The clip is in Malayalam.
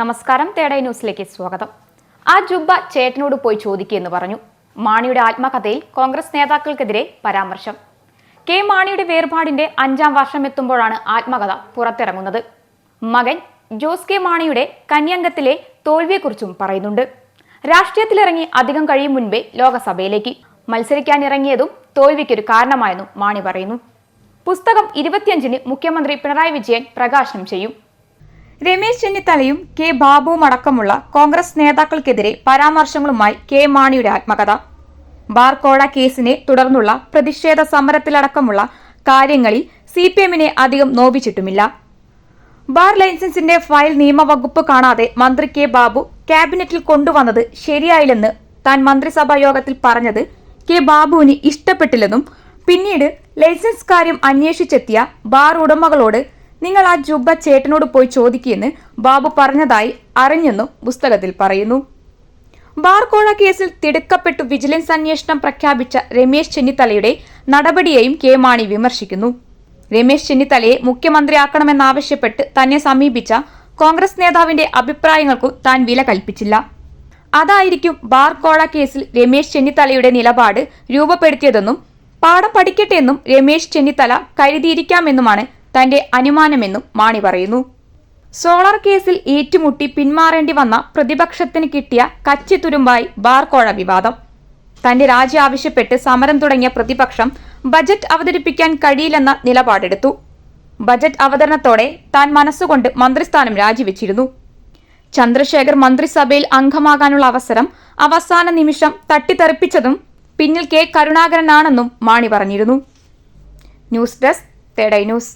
നമസ്കാരം തേടൈ ന്യൂസിലേക്ക് സ്വാഗതം. ആ ജുബ്ബ ചേട്ടനോട് പോയി ചോദിക്കുകയെന്ന് പറഞ്ഞു. മാണിയുടെ ആത്മകഥയിൽ കോൺഗ്രസ് നേതാക്കൾക്കെതിരെ പരാമർശം. കെ മാണിയുടെ വേർപാടിന്റെ അഞ്ചാം വർഷം എത്തുമ്പോഴാണ് ആത്മകഥ പുറത്തിറങ്ങുന്നത്. മകൻ ജോസ് കെ മാണിയുടെ കന്യംഗത്തിലെ തോൽവിയെക്കുറിച്ചും പറയുന്നുണ്ട്. രാഷ്ട്രീയത്തിലിറങ്ങി അധികം കഴിയും മുൻപേ ലോകസഭയിലേക്ക്. മത്സരിക്കാനിറങ്ങിയതും തോൽവിക്കൊരു കാരണമായെന്നും മാണി പറയുന്നു. പുസ്തകം ഇരുപത്തിയഞ്ചിന് മുഖ്യമന്ത്രി പിണറായി വിജയൻ പ്രകാശനം ചെയ്യും. രമേശ് ചെന്നിത്തലയും കെ ബാബുവും അടക്കമുള്ള കോൺഗ്രസ് നേതാക്കൾക്കെതിരെ പരാമർശങ്ങളുമായി കെ മാണിയുടെ ആത്മകഥ. ബാർക്കോഴ കേസിനെ തുടർന്നുള്ള പ്രതിഷേധ സമരത്തിലടക്കമുള്ള കാര്യങ്ങളിൽ സി പി എമ്മിനെ അധികം നോവിച്ചിട്ടുമില്ല. ബാർ ലൈസൻസിന്റെ ഫയൽ നിയമവകുപ്പ് കാണാതെ മന്ത്രി കെ ബാബു ക്യാബിനറ്റിൽ കൊണ്ടുവന്നത് ശരിയായില്ലെന്ന് താൻ മന്ത്രിസഭാ യോഗത്തിൽ പറഞ്ഞത് കെ ബാബുവിന് ഇഷ്ടപ്പെട്ടില്ലെന്നും പിന്നീട് ലൈസൻസ് കാര്യം അന്വേഷിച്ചെത്തിയ ബാർ ഉടമകളോട് നിങ്ങൾ ആ ജുബ്ബ ചേട്ടനോട് പോയി ചോദിക്കുമെന്ന് ബാബു പറഞ്ഞതായി അറിഞ്ഞെന്നും പുസ്തകത്തിൽ പറയുന്നു. ബാർകോഴ കേസിൽ തിടുക്കപ്പെട്ടു വിജിലൻസ് അന്വേഷണം പ്രഖ്യാപിച്ച രമേശ് ചെന്നിത്തലയുടെ നടപടിയെയും കെ മാണി വിമർശിക്കുന്നു. രമേശ് ചെന്നിത്തലയെ മുഖ്യമന്ത്രിയാക്കണമെന്നാവശ്യപ്പെട്ട് തന്നെ സമീപിച്ച കോൺഗ്രസ് നേതാവിന്റെ അഭിപ്രായങ്ങൾക്കു താൻ വില കൽപ്പിച്ചില്ല. അതായിരിക്കും ബാർകോഴ കേസിൽ രമേശ് ചെന്നിത്തലയുടെ നിലപാട് രൂപപ്പെടുത്തിയതെന്നും പാഠം പഠിക്കട്ടെ എന്നും രമേശ് ചെന്നിത്തല കരുതിയിരിക്കാമെന്നുമാണ് തന്റെ അനുമാനമെന്നും മാണി പറയുന്നു. സോളാർ കേസിൽ ഏറ്റുമുട്ടി പിന്മാറേണ്ടി വന്ന പ്രതിപക്ഷത്തിന് കിട്ടിയ കച്ചിത്തുരുമ്പായി ബാർക്കോഴ വിവാദം. തന്റെ രാജി ആവശ്യപ്പെട്ട് സമരം തുടങ്ങിയ പ്രതിപക്ഷം ബജറ്റ് അവതരിപ്പിക്കാൻ കഴിയില്ലെന്ന നിലപാടെടുത്തു. ബജറ്റ് അവതരണത്തോടെ താൻ മനസ്സുകൊണ്ട് മന്ത്രിസ്ഥാനം രാജിവെച്ചിരുന്നു. ചന്ദ്രശേഖർ മന്ത്രിസഭയിൽ അംഗമാകാനുള്ള അവസരം അവസാന നിമിഷം തട്ടിത്തെറിപ്പിച്ചതും പിന്നിൽ കെ കരുണാകരനാണെന്നും മാണി പറഞ്ഞിരുന്നു. ന്യൂസ് ഡെസ്ക് തേടൈ ന്യൂസ്.